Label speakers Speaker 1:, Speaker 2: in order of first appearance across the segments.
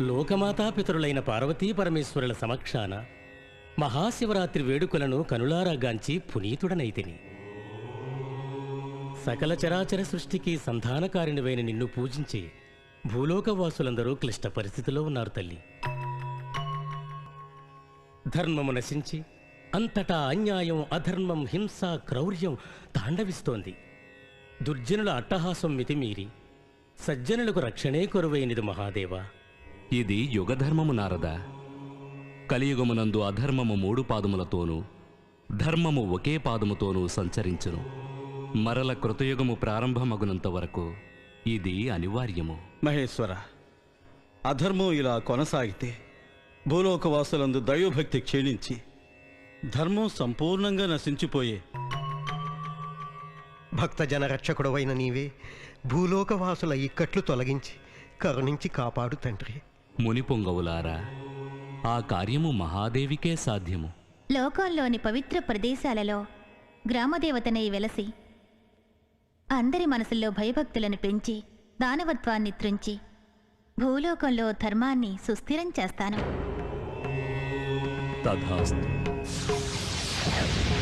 Speaker 1: లోకమాతాపితరులైన పార్వతీ పరమేశ్వరుల సమక్షాన మహాశివరాత్రి వేడుకలను కనులారాగాంచి పునీతుడనైతిని. సకల చరాచర సృష్టికి సంధానకారిణివైన నిన్ను పూజించి భూలోకవాసులందరూ క్లిష్ట పరిస్థితిలో ఉన్నారు తల్లి. ధర్మము నశించి అంతటా అన్యాయం అధర్మం హింస క్రౌర్యం తాండవిస్తోంది. దుర్జనుల అట్టహాసం మితిమీరి సజ్జనులకు రక్షణే కొరువైనది మహాదేవా.
Speaker 2: ఇది యుగధర్మము నారద. కలియుగమునందు అధర్మము మూడు పాదములతోనూ ధర్మము ఒకే పాదముతోనూ సంచరించును. మరల కృతయుగము ప్రారంభమగునంత వరకు ఇది అనివార్యము.
Speaker 3: మహేశ్వర అధర్మం ఇలా కొనసాగితే భూలోకవాసులందు దైవభక్తి క్షీణించి ధర్మం సంపూర్ణంగా నశించిపోయే.
Speaker 4: భక్తజన రక్షకుడవైన నీవే భూలోకవాసుల ఇక్కట్లు తొలగించి కరుణించి కాపాడు తండ్రి.
Speaker 2: మునిపొంగవులారా ఆ కార్యము మహాదేవికే సాధ్యము.
Speaker 5: లోకంలోని పవిత్ర ప్రదేశాలలో గ్రామదేవతనై వెలసి. అందరి మనసుల్లో భయభక్తులను పెంచి దానవత్వాన్ని త్రుంచి భూలోకంలో ధర్మాన్ని సుస్థిరం చేస్తాను.
Speaker 2: తథాస్తు.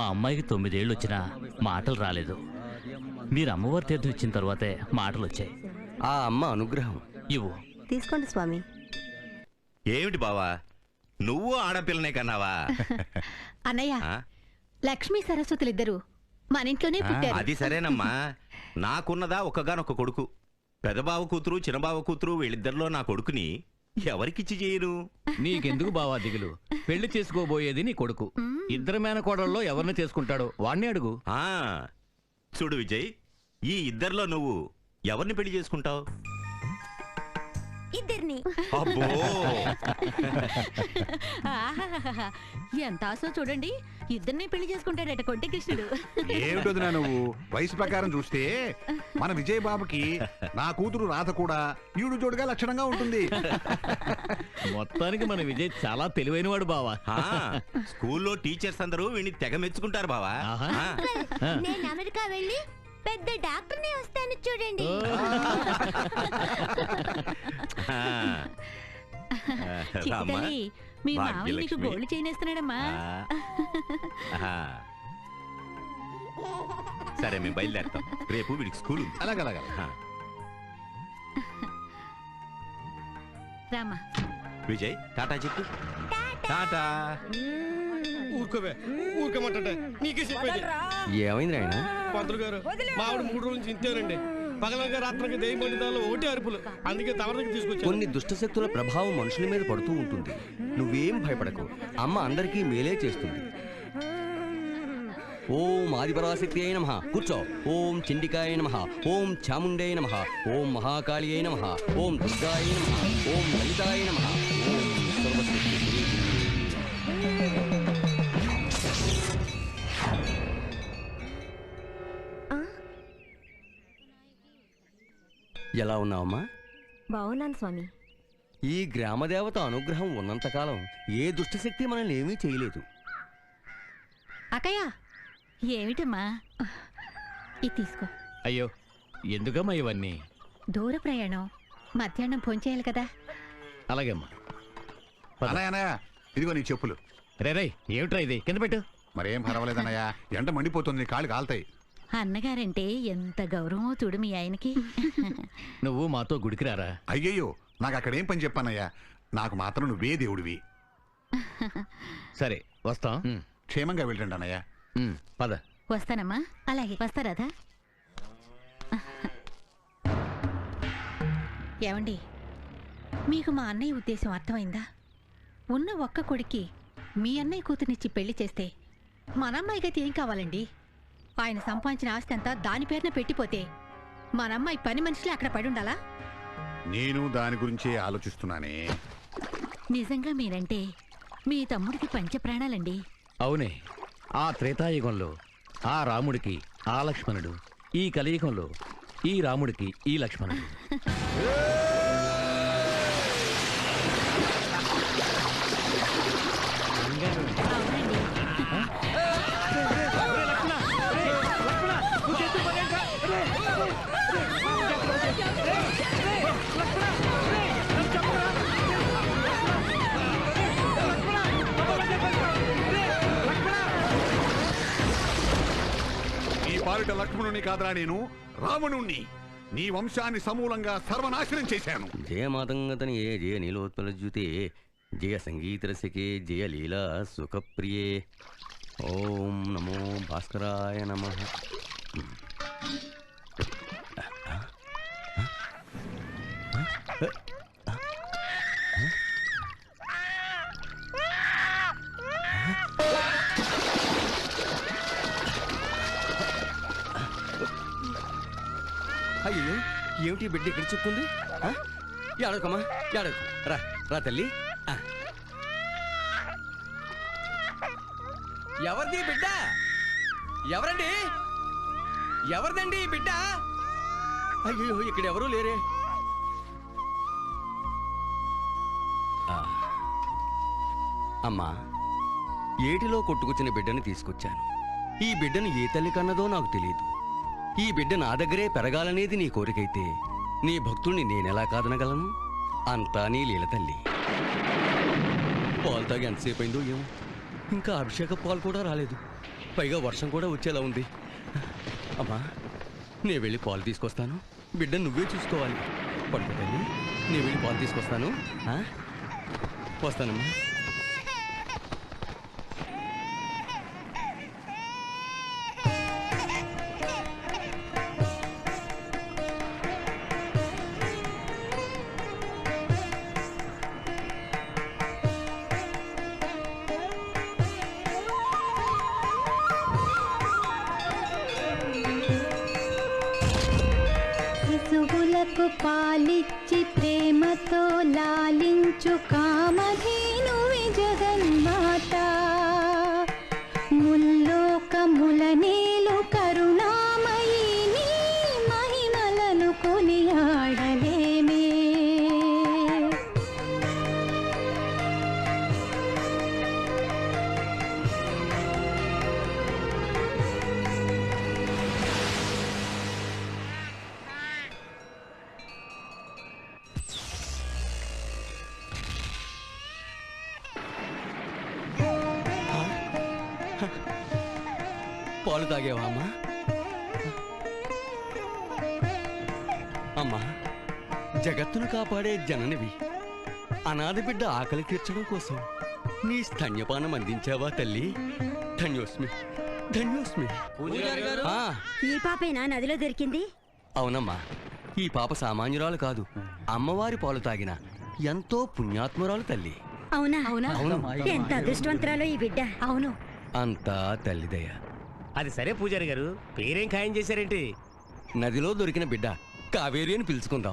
Speaker 6: మా అమ్మాయికి తొమ్మిదేళ్ళు వచ్చినా మాటలు రాలేదు. మీరు అమ్మవారి తీర్థం ఇచ్చిన తర్వాతే మాటలు వచ్చాయి
Speaker 7: ఆ అమ్మ అనుగ్రహం.
Speaker 6: ఇవ్వు.
Speaker 8: తీసుకోండి స్వామి.
Speaker 9: ఏమిటి బావా? నువ్వు ఆడపిల్లనే కన్నావా?
Speaker 5: అన్నయ్య
Speaker 9: ఆ?
Speaker 5: లక్ష్మీ సరస్వతులిద్దరూ మన ఇంట్లోనే పుట్టారు.
Speaker 9: అది సరేనమ్మా. నాకున్నదా ఒక్కగానొక్క కొడుకు. పెదబావ కూతురు చిన్నబావ కూతురు వీళ్ళిద్దరిలో నా కొడుకుని ఎవరికిచ్చి చేయను?
Speaker 10: నీకెందుకు బావా దిగులు? పెళ్ళి చేసుకోబోయేది నీ కొడుకు. ఇద్దరు మేనకోడల్లో ఎవరిని చేసుకుంటాడో వాణ్ణి అడుగు.
Speaker 9: ఆ చూడు విజయ్ ఈ ఇద్దరిలో నువ్వు ఎవరిని పెళ్ళి చేసుకుంటావు? అబ్బో
Speaker 5: ఆహాహాహా. ఎంత ఆశో చూడండి. ఇద్దరిని పెళ్ళి చేసుకుంటాడట కొంటే కృష్ణుడు
Speaker 11: ఏమిటొదినా నువ్వు? వయసు ప్రకారం చూస్తే మన విజయ్ బాబుకి నా కూతురు రాధ కూడా ఈడు జోడుగా లక్షణంగా ఉంటుంది.
Speaker 10: మొత్తానికి మన విజయ్ చాలా తెలివైనవాడు బావా.
Speaker 9: ఆ, స్కూల్లో టీచర్స్ అందరూ వీడిని తెగ మెచ్చుకుంటారు బావా.
Speaker 10: ఆహా.
Speaker 9: ఆ,
Speaker 5: నేను అమెరికా వెళ్ళి పెద్ద డాక్టర్ని వస్తాను చూడండి. మీ మామయ్య నీకు
Speaker 9: భాగ్యలక్ష్మి.
Speaker 5: గోల్డ్ చేయనేస్తున్నాడమ్మా.
Speaker 9: ఆ. ఆహా. సరే మేము బయలుదేరుతాం. రేపు వీడికి స్కూల్ ఉంది.
Speaker 11: అలాగలాగా
Speaker 9: ఆ.
Speaker 5: రామా
Speaker 9: విజయ్ టాటా చెప్పు. టాటా.
Speaker 4: ఊరుకోవే ఊరుకోమంటే నీకే చెప్పేది.
Speaker 7: ఏమైంది ఆయన
Speaker 4: పంతులు గారు. మావిడ మూడు రోజులు నుంచి ఇంతేనండి. పగలగా రాత్రికి దెయ్యం పండితాలు ఒకటి అరుపులు. అందుకే తమ దగ్గర తీసుకొచ్చాను.
Speaker 7: కొన్ని దుష్టశక్తుల ప్రభావం మనుషుల మీద పడుతూ ఉంటుంది. నువ్వేం భయపడకు. అమ్మ అందరికీ మేలే చేస్తుంది. ఓం ఆదిపరాశక్తి అయిన నమ. కూర్చో. ఓం చండికాయ నమ. ఓం చాముండేయ నమ. ఓం మహాకాళి అయిన నమ. ఓం దుర్గాయ నమ. ఓం లలితాయ నమ. ఓం ఎలా ఉన్నావమ్మా?
Speaker 8: బాగున్నాను స్వామి.
Speaker 7: ఈ గ్రామదేవత అనుగ్రహం ఉన్నంతకాలం ఏ దుష్టశక్తి మనల్ని ఏమీ చేయలేదు.
Speaker 5: అక్కయ్య ఏమిటమ్మా? ఇది తీసుకో.
Speaker 10: అయ్యో ఎందుకమ్మా ఇవన్నీ?
Speaker 5: దూర ప్రయాణం. మధ్యాహ్నం భోంచేయాలి కదా.
Speaker 10: అలాగే అమ్మా
Speaker 11: అన్నయ్య అన్నయ్య ఇదిగో నీ చెప్పులు.
Speaker 10: రే రే ఏమిట్రా ఇది? కింద పెట్టు.
Speaker 11: మరేం పర్వాలేదన్నయ్య ఎండ మండిపోతుంది నీ కాళ్ళు కాలుతాయి.
Speaker 5: అన్నగారంటే ఎంత గౌరవమో చూడు మీ ఆయనకి.
Speaker 10: నువ్వు మాతో గుడికి రారా
Speaker 11: అయ్యయ్యో నాకు అక్కడ ఏం పని చెప్పానయ్యా. నాకు మాత్రం నువ్వే దేవుడివి.
Speaker 10: సరే వస్తాం.
Speaker 11: క్షేమంగా వెళ్ళండి అన్నయ్య.
Speaker 10: పద.
Speaker 5: వస్తానమ్మా. అలాగే. వస్తారాదా ఏమండి మీకు మా అన్నయ్య ఉద్దేశం అర్థమైందా? ఉన్న ఒక్క కొడుక్కి మీ అన్నయ్య కూతురినిచ్చి పెళ్ళి చేస్తే మన అమ్మాయి గతి ఏం కావాలండి? ఆయన సంపాదించిన ఆస్తి అంతా దాని పేరున పెట్టిపోతే మన అమ్మాయి పని మనిషిలో అక్కడ పడి ఉండాలా?
Speaker 11: నేను దాని గురించే ఆలోచిస్తున్నానే.
Speaker 5: నిజంగా మీరంటే మీ తమ్ముడికి పంచ ప్రాణాలండి
Speaker 10: అవునే ఆ త్రేతాయుగంలో ఆ రాముడికి ఆ లక్ష్మణుడు ఈ కలియుగంలో ఈ రాముడికి ఈ లక్ష్మణుడు.
Speaker 11: లక్ష్మణుని కాదరా నేను రావణుణ్ణి. నీ వంశాన్ని సమూలంగా సర్వనాశనం చేశాను.
Speaker 7: జయ మాతంగతని ఏ జయ నీలోత్పలజ్యుతే జయ సంగీత రసికే జయ లీలా సుఖప్రియే. ఓం నమో భాస్కరాయ నమ. ఏమిటి బిడ్డ ఇక్కడ చిక్కుంది? ఆ? ఏడవకమ్మా రా రా తల్లి. ఎవరిది బిడ్డ? ఎవరండి? ఎవరిదండి ఈ బిడ్డ? అయ్యో ఇక్కడ ఎవరూ లేరే. ఆ. అమ్మా ఏటిలో కొట్టుకొచ్చిన బిడ్డని తీసుకొచ్చాను. ఈ బిడ్డను ఏ తల్లి కన్నదో నాకు తెలియదు. ఈ బిడ్డ నా దగ్గరే పెరగాలనేది నీ కోరికైతే. నీ భక్తుణ్ణి నేనెలా కాదనగలను? అంతా నీ లీల తల్లి. పాలు తాగి ఎంతసేపు అయిందో ఏమో. ఇంకా అభిషేక పాలు కూడా రాలేదు. పైగా వర్షం కూడా వచ్చేలా ఉంది. అమ్మా నేను వెళ్ళి పాలు తీసుకొస్తాను. బిడ్డ నువ్వే చూసుకోవాలి. పడుకో నేను వెళ్ళి పాలు తీసుకొస్తాను. వస్తానమ్మా.
Speaker 12: పాలిచ్చి ప్రేమతో లాలించు కామధేను
Speaker 7: పాలు తాగేవా అమ్మా? అమ్మా జగత్తును కాపాడే జననివి. అనాథ బిడ్డ ఆకలి తీర్చడం కోసం నీ స్తన్యపానం అందించావా తల్లి? ధన్యోస్మి ధన్యోస్మి. ఆ,
Speaker 8: ఈ పాపేనా నదిలో దొరికింది?
Speaker 7: అవునమ్మా ఈ పాప సామాన్యురాలు కాదు అమ్మవారి పాలు తాగిన ఎంతో పుణ్యాత్మురాలు తల్లి.
Speaker 8: అవునా? అవునా?
Speaker 7: అవును.
Speaker 8: ఎంత అదృష్టవంతురాలో ఈ బిడ్డ. అవును.
Speaker 7: అంతా తల్లిదయ
Speaker 4: అది సరే పూజారి గారు పేరేం ఖాయం చేశారేంటి?
Speaker 7: నదిలో దొరికిన బిడ్డ కావేరి అని పిలుచుకుందాం.